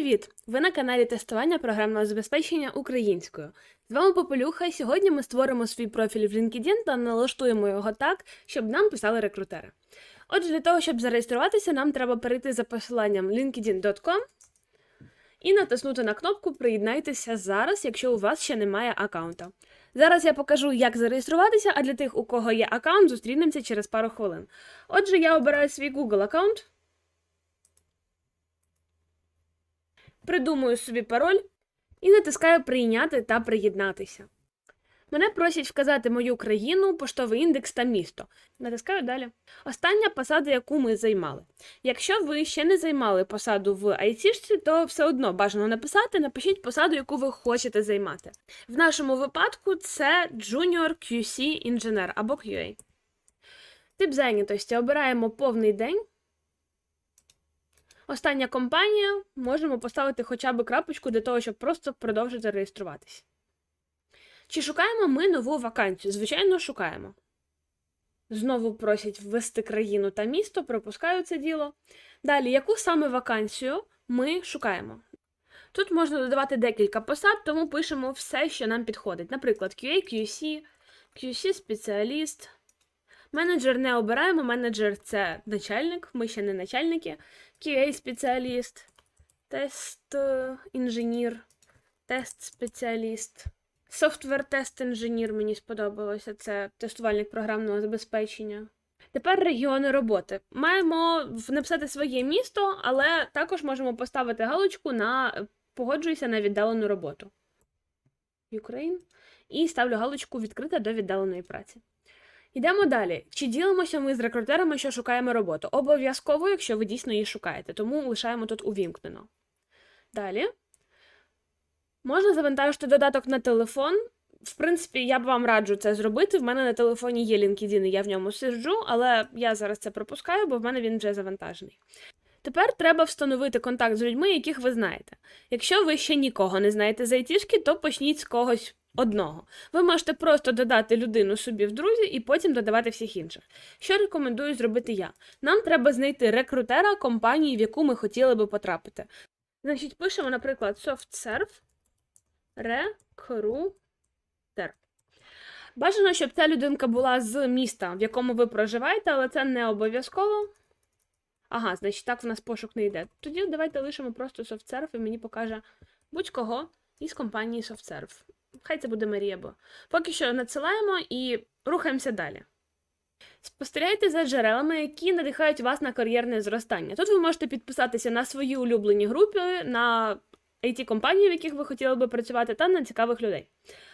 Привіт! Ви на каналі тестування програмного забезпечення українською. З вами Попелюха, і сьогодні ми створимо свій профіль в LinkedIn та налаштуємо його так, щоб нам писали рекрутери. Отже, для того, щоб зареєструватися, нам треба перейти за посиланням linkedin.com і натиснути на кнопку Приєднайтеся зараз, якщо у вас ще немає аккаунта. Зараз я покажу, як зареєструватися, а для тих, у кого є аккаунт, зустрінемося через пару хвилин. Отже, я обираю свій Google аккаунт. Придумую собі пароль і натискаю Прийняти та приєднатися. Мене просять вказати мою країну, поштовий індекс та місто. Натискаю далі. Остання посада, яку ми займали. Якщо ви ще не займали посаду в айтішці, то все одно бажано написати, напишіть посаду, яку ви хочете займати. В нашому випадку це Junior QC інженер або QA. Тип зайнятості обираємо повний день. Остання компанія, можемо поставити хоча б крапочку для того, щоб просто продовжити реєструватися. Чи шукаємо ми нову вакансію? Звичайно, шукаємо. Знову просять ввести країну та місто, пропускаю це діло. Далі, яку саме вакансію ми шукаємо? Тут можна додавати декілька посад, тому пишемо все, що нам підходить. Наприклад, QA, QC, QC-спеціаліст. Менеджер не обираємо, менеджер це начальник, ми ще не начальники. QA-спеціаліст, тест-інженір, тест-спеціаліст, софтвер-тест-інженір мені сподобалося, це тестувальник програмного забезпечення. Тепер регіони роботи. Маємо написати своє місто, але також можемо поставити галочку на погоджуюся на віддалену роботу. Ukraine. І ставлю галочку відкрита до віддаленої праці. Йдемо далі. Чи ділимося ми з рекрутерами, що шукаємо роботу? Обов'язково, якщо ви дійсно її шукаєте, тому лишаємо тут увімкнено. Далі. Можна завантажити додаток на телефон. В принципі, я б вам раджу це зробити. В мене на телефоні є LinkedIn, і я в ньому сиджу, але я зараз це пропускаю, бо в мене він вже завантажений. Тепер треба встановити контакт з людьми, яких ви знаєте. Якщо ви ще нікого не знаєте з айтішки, то почніть з когось одного. Ви можете просто додати людину собі в друзі і потім додавати всіх інших. Що рекомендую зробити я? Нам треба знайти рекрутера компанії, в яку ми хотіли би потрапити. Значить, пишемо, наприклад, SoftServe Recruiter. Бажано, щоб ця людинка була з міста, в якому ви проживаєте, але це не обов'язково. Ага, значить, так в нас пошук не йде. Тоді давайте лишимо просто SoftServe і мені покаже будь-кого із компанії SoftServe. Хай це буде Марія, бо поки що надсилаємо і рухаємося далі. Спостерігайте за джерелами, які надихають вас на кар'єрне зростання. Тут ви можете підписатися на свої улюблені групи, на it компанії в яких ви хотіли би працювати, та на цікавих людей.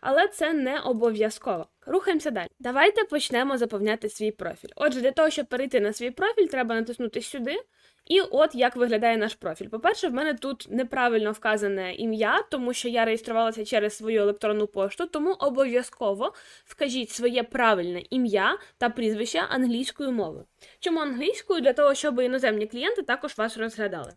Але це не обов'язково. Рухаємося далі. Давайте почнемо заповняти свій профіль. Отже, для того, щоб перейти на свій профіль, треба натиснути сюди. І от як виглядає наш профіль. По-перше, в мене тут неправильно вказане ім'я, тому що я реєструвалася через свою електронну пошту, тому обов'язково вкажіть своє правильне ім'я та прізвище англійською мовою. Чому англійською? Для того, щоб іноземні клієнти також вас розглядали.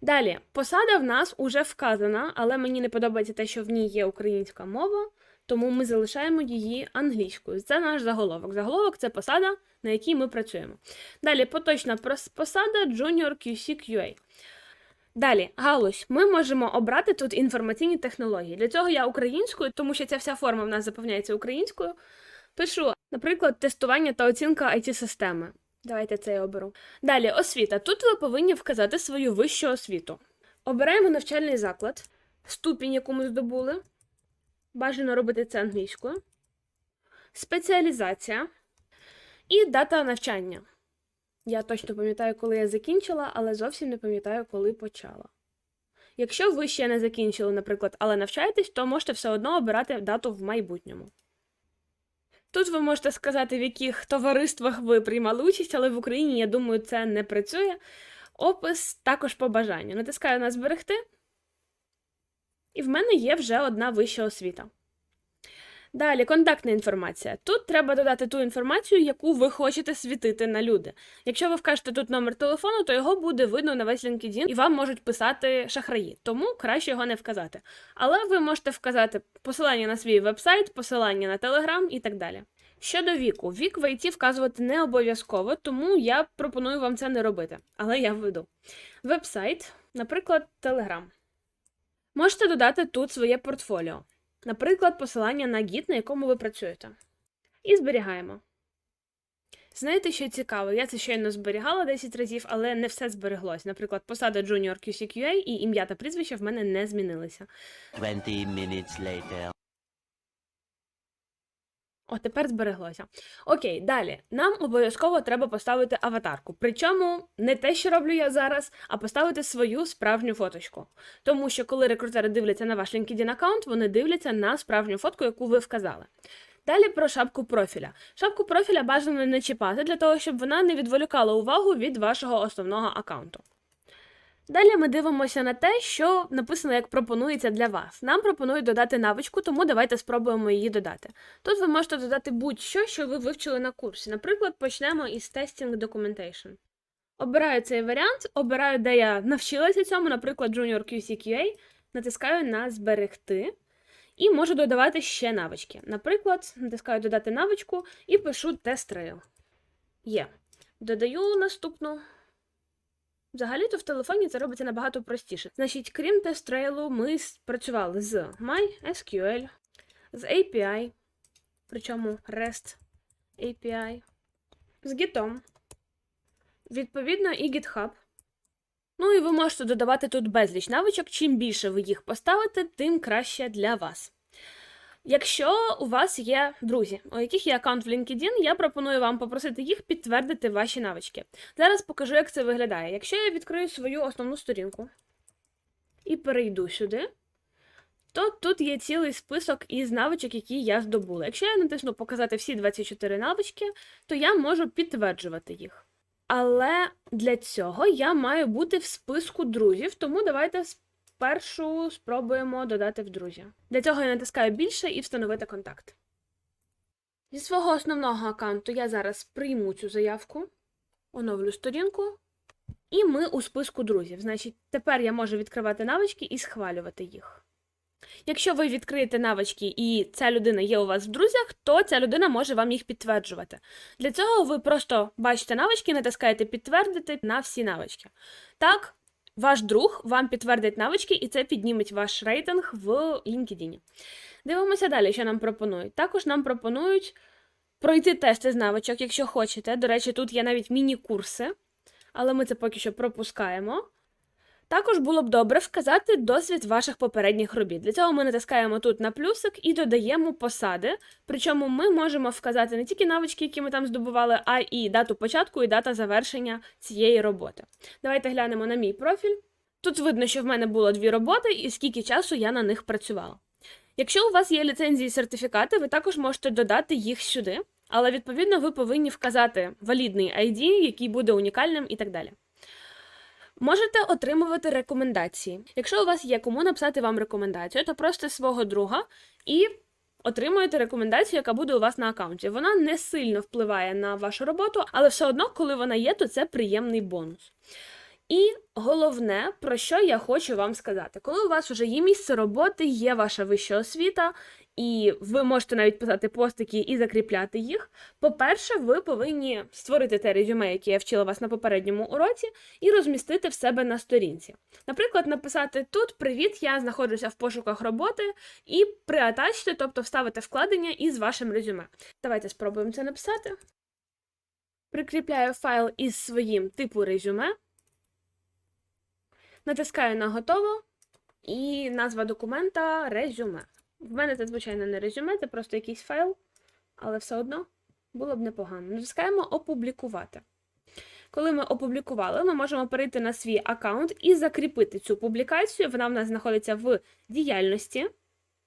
Далі, посада в нас уже вказана, але мені не подобається те, що в ній є українська мова, тому ми залишаємо її англійською. Це наш заголовок. Заголовок це посада, на якій ми працюємо. Далі поточна посада Junior QC QA. Далі, галузь. Ми можемо обрати тут інформаційні технології. Для цього я українською, тому що ця вся форма в нас заповняється українською. Пишу, наприклад, тестування та оцінка it системи Давайте це я оберу. Далі, освіта. Тут ви повинні вказати свою вищу освіту. Обираємо навчальний заклад, ступінь, яку ми здобули. Бажано робити це англійською. Спеціалізація і дата навчання. Я точно пам'ятаю, коли я закінчила, але зовсім не пам'ятаю, коли почала. Якщо ви ще не закінчили, наприклад, але навчаєтесь, то можете все одно обирати дату в майбутньому. Тут ви можете сказати, в яких товариствах ви приймали участь, але в Україні, я думаю, це не працює. Опис також по бажанню. Натискаю на зберегти. І в мене є вже одна вища освіта. Далі, контактна інформація. Тут треба додати ту інформацію, яку ви хочете світити на люди. Якщо ви вкажете тут номер телефону, то його буде видно на весь LinkedIn і вам можуть писати шахраї, тому краще його не вказати. Але ви можете вказати посилання на свій вебсайт, посилання на Telegram і так далі. Щодо віку, вік в ІТ вказувати не обов'язково, тому я пропоную вам це не робити, але я введу. Вебсайт наприклад, Telegram. Можете додати тут своє портфоліо, наприклад, посилання на гід, на якому ви працюєте. І зберігаємо. Знаєте, що цікаво? Я це щойно зберігала 10 разів, але не все збереглось. Наприклад, посада Junior QCQA і ім'я та прізвище в мене не змінилися. 20 minutes later. О, тепер збереглося. Окей, далі. Нам обов'язково треба поставити аватарку. Причому не те, що роблю я зараз, а поставити свою справжню фоточку. Тому що коли рекрутери дивляться на ваш LinkedIn аккаунт, вони дивляться на справжню фотку, яку ви вказали. Далі про шапку профіля. Шапку профіля бажано не чіпати для того, щоб вона не відволікала увагу від вашого основного аккаунту. Далі ми дивимося на те, що написано як пропонується для вас. Нам пропонують додати навичку, тому давайте спробуємо її додати. Тут ви можете додати будь-що, що ви вивчили на курсі. Наприклад, почнемо із Testing Documentation. Обираю цей варіант, обираю, де я навчилася цьому, наприклад, Junior QCQA, натискаю на Зберегти і можу додавати ще навички. Наприклад, натискаю додати навичку і пишу тест-трейл. Є. Додаю наступну. Взагалі-то в телефоні це робиться набагато простіше. Значить, крім тест-трейлу, ми працювали з MySQL, з API, причому REST API, з Git, відповідно, і GitHub. Ну і ви можете додавати тут безліч навичок. Чим більше ви їх поставите, тим краще для вас. Якщо у вас є друзі, у яких є аккаунт в LinkedIn, я пропоную вам попросити їх підтвердити ваші навички. Зараз покажу, як це виглядає. Якщо я відкрию свою основну сторінку і перейду сюди, то тут є цілий список із навичок, які я здобула. Якщо я натисну показати всі 24 навички, то я можу підтверджувати їх. Але для цього я маю бути в списку друзів, тому давайте спершу спробуємо додати в друзі. Для цього я натискаю більше і встановити контакт. Зі свого основного аккаунту я зараз прийму цю заявку, оновлю сторінку, і ми у списку друзів. Значить, тепер я можу відкривати навички і схвалювати їх. Якщо ви відкриєте навички і ця людина є у вас в друзях, то ця людина може вам їх підтверджувати. Для цього ви просто бачите навички, натискаєте підтвердити на всі навички. Так, ваш друг вам підтвердить навички, і це підніметь ваш рейтинг в LinkedIn. Дивимося далі, що нам пропонують. Також нам пропонують пройти тести з навичок, якщо хочете. До речі, тут є навіть міні-курси, але ми це поки що пропускаємо. Також було б добре вказати досвід ваших попередніх робіт. Для цього ми натискаємо тут на плюсик і додаємо посади. Причому ми можемо вказати не тільки навички, які ми там здобували, а і дату початку і дата завершення цієї роботи. Давайте глянемо на мій профіль. Тут видно, що в мене було дві роботи і скільки часу я на них працювала. Якщо у вас є ліцензії і сертифікати, ви також можете додати їх сюди, але відповідно ви повинні вказати валідний ID, який буде унікальним і так далі. Можете отримувати рекомендації. Якщо у вас є кому написати вам рекомендацію, то просто свого друга і отримуєте рекомендацію, яка буде у вас на аккаунті. Вона не сильно впливає на вашу роботу, але все одно, коли вона є, то це приємний бонус. І головне, про що я хочу вам сказати, коли у вас вже є місце роботи, є ваша вища освіта, і ви можете навіть писати постики і закріпляти їх. По-перше, ви повинні створити те резюме, яке я вчила вас на попередньому уроці, і розмістити в себе на сторінці. Наприклад, написати тут Привіт, я знаходжуся в пошуках роботи, і приатачте, тобто вставити вкладення із вашим резюме. Давайте спробуємо це написати. Прикріпляю файл із своїм типу резюме. Натискаю на готово і назва документа резюме. В мене це, звичайно, не резюме, це просто якийсь файл, але все одно було б непогано. Натискаємо опублікувати. Коли ми опублікували, ми можемо перейти на свій аккаунт і закріпити цю публікацію. Вона в нас знаходиться в діяльності.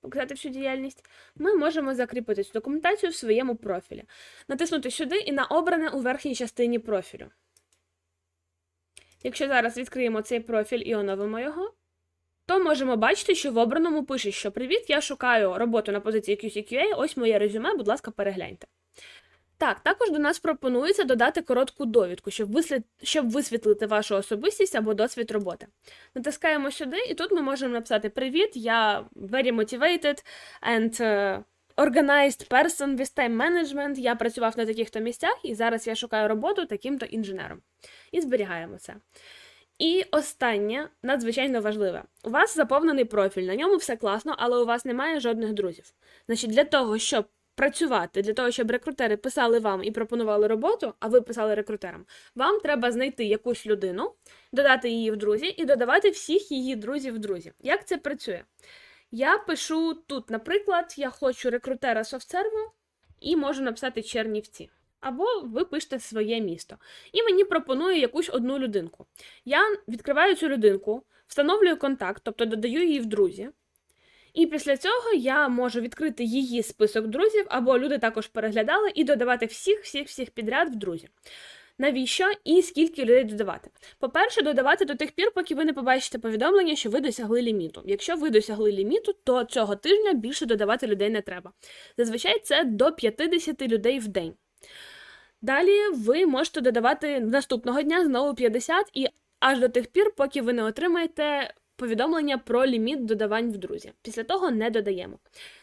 Показати всю діяльність, ми можемо закріпити цю документацію в своєму профілі. Натиснути сюди і на обране у верхній частині профілю. Якщо зараз відкриємо цей профіль і оновимо його, то можемо бачити, що в обраному пише, що привіт, я шукаю роботу на позиції QCQA, ось моє резюме, будь ласка, перегляньте. Так, також до нас пропонується додати коротку довідку, щоб, вислід... щоб висвітлити вашу особистість або досвід роботи. Натискаємо сюди, і тут ми можемо написати Привіт, я very motivated and uh, organized person with time management. Я працював на таких-то місцях, і зараз я шукаю роботу таким-то інженером. І зберігаємо це. І останнє надзвичайно важливе. У вас заповнений профіль, на ньому все класно, але у вас немає жодних друзів. Значить, для того, щоб працювати, для того, щоб рекрутери писали вам і пропонували роботу, а ви писали рекрутерам, вам треба знайти якусь людину, додати її в друзі і додавати всіх її друзів в друзі. Як це працює? Я пишу тут, наприклад, я хочу рекрутера софтсерву і можу написати Чернівці. Або ви пишете своє місто. І мені пропонує якусь одну людинку. Я відкриваю цю людинку, встановлюю контакт, тобто додаю її в друзі. І після цього я можу відкрити її список друзів, або люди також переглядали, і додавати всіх, всіх, всіх підряд в друзі. Навіщо і скільки людей додавати? По-перше, додавати до тих пір, поки ви не побачите повідомлення, що ви досягли ліміту. Якщо ви досягли ліміту, то цього тижня більше додавати людей не треба. Зазвичай це до 50 людей в день. Далі ви можете додавати наступного дня знову 50 і аж до тих пір, поки ви не отримаєте повідомлення про ліміт додавань в друзі. Після того не додаємо.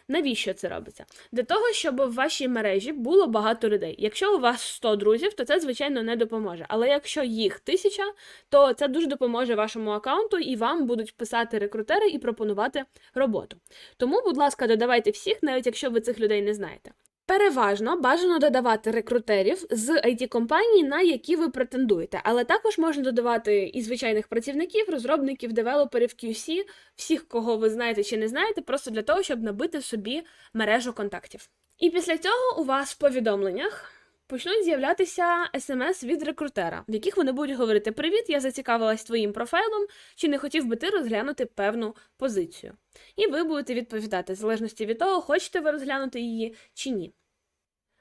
Навіщо це робиться? Для того, щоб в вашій мережі було багато людей. Якщо у вас 100 друзів, то це звичайно не допоможе. Але якщо їх тисяча, то це дуже допоможе вашому аккаунту і вам будуть писати рекрутери і пропонувати роботу. Тому, будь ласка, додавайте всіх, навіть якщо ви цих людей не знаєте. Переважно бажано додавати рекрутерів з it компаній на які ви претендуєте, але також можна додавати і звичайних працівників, розробників, девелоперів, QC, всіх, кого ви знаєте чи не знаєте, просто для того, щоб набити собі мережу контактів. І після цього у вас в повідомленнях почнуть з'являтися смс від рекрутера, в яких вони будуть говорити: Привіт, я зацікавилась твоїм профайлом, чи не хотів би ти розглянути певну позицію. І ви будете відповідати, в залежності від того, хочете ви розглянути її чи ні.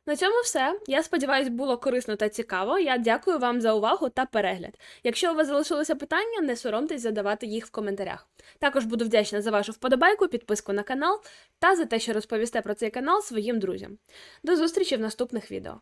На цьому все. Я сподіваюся, було корисно та цікаво. Я дякую вам за увагу та перегляд. Якщо у вас залишилося питання, не соромтесь задавати їх в коментарях. Також буду вдячна за вашу вподобайку, підписку на канал та за те, що розповісте про цей канал своїм друзям. До зустрічі в наступних відео.